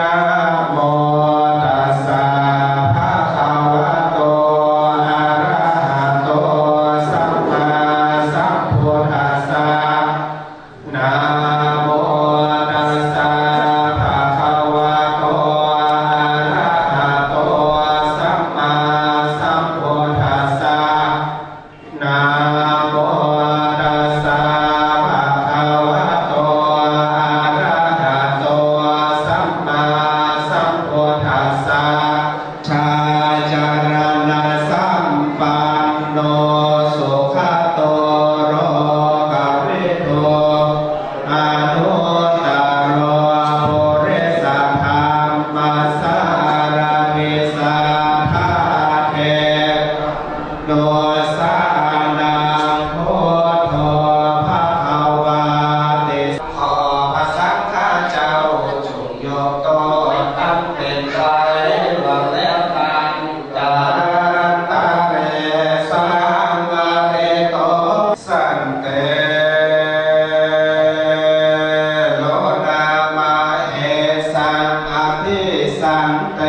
สังอภิสันเต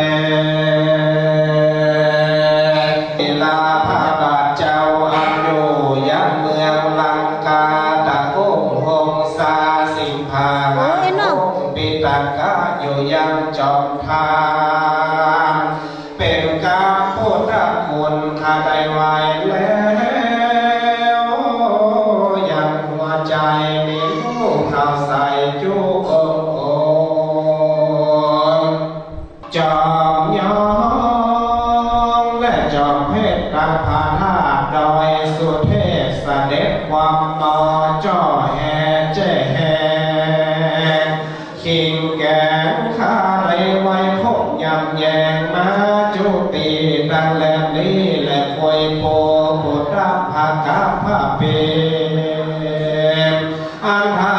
อิลาภาบาทเจ้าอันอยู่ยังเมืองลังกาตะกุงหงสาสิมพาหาคงปิตังกาอยู่ยังจอมทานเป็นการพุทธคุณข้าได้ไว้แล้วยังหัวใจ เจ้แห่ขิงแกงข้าไรไว้พบยำแยงมาจุตีดังแหลมนี้และควยโพปุตตะภากาพาเปอันทา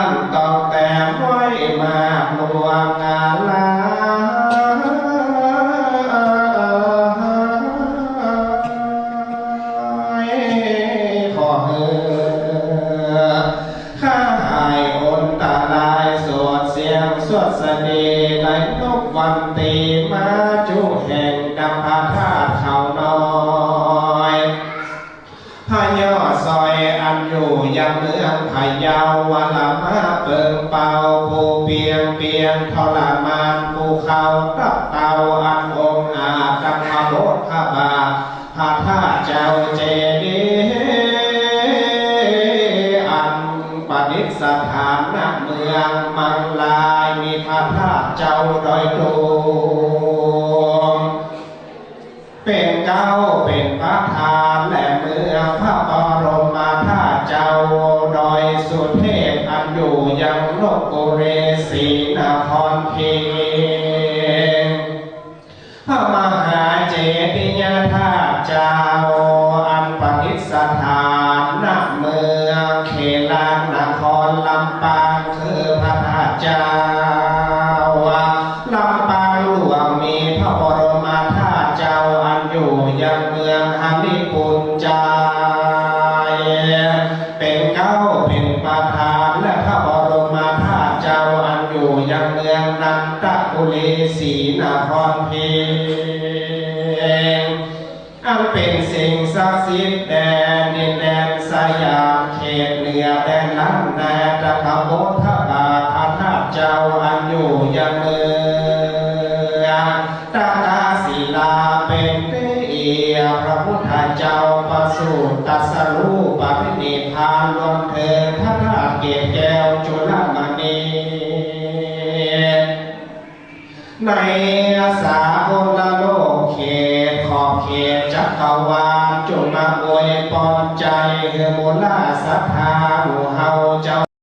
วดสดีในนกวันตีมาจุแห่งดังพาธาตุเขาน้อยพายอซอยอันอยู่ยังเมืองพะเยาววันละมาเปิงเป่าผู้เปียงเปียงทรมานผู้เขาตับเตาอันโอ ประดิษฐานณเมืองมังลายมีพระธาตุเจ้าดอยตุงเป็นเก้าเป็นพระทานและเมืองพระบรมธาตุเจ้าดอยสุเทพอันอยู่ยังลบบุรีศรีนครพิงค์พระมหาเจดียธาตุเจ้า ระธาตุเจ้าลำปางหลวงมีพระบรมธาตุเจ้าอันอยู่ยังเมืองฮันนิปุญจายเป็นเก้าเป็นประธานและพระบรมธาตุเจ้าอันอยู่ยังเมืองนันทบุรีศรีนครพิงอันเป็นสิ่งศักดิ์สิทธิ์แดนดินแดนสยามเขตเหนือแดนล้นแดนตะขบทพานลงเถิดพระธาตุเกศแก้วจุลมณีในสากลโล